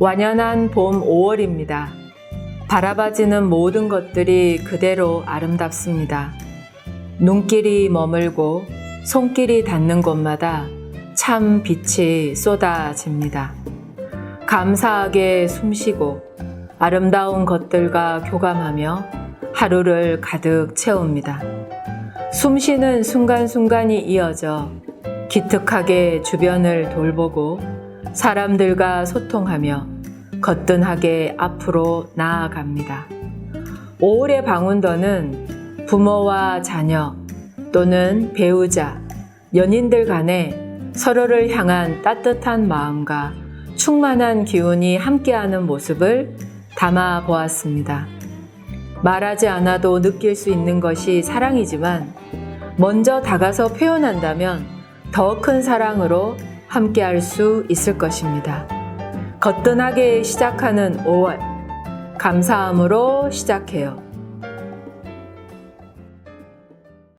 완연한 봄 5월입니다. 바라봐지는 모든 것들이 그대로 아름답습니다. 눈길이 머물고 손길이 닿는 곳마다 참 빛이 쏟아집니다. 감사하게 숨쉬고 아름다운 것들과 교감하며 하루를 가득 채웁니다. 숨쉬는 순간순간이 이어져 기특하게 주변을 돌보고 사람들과 소통하며 거뜬하게 앞으로 나아갑니다. 5월의 방운더는 부모와 자녀 또는 배우자, 연인들 간에 서로를 향한 따뜻한 마음과 충만한 기운이 함께하는 모습을 담아 보았습니다. 말하지 않아도 느낄 수 있는 것이 사랑이지만 먼저 다가서 표현한다면 더 큰 사랑으로 함께 할 수 있을 것입니다. 거뜬하게 시작하는 5월. 감사함으로 시작해요.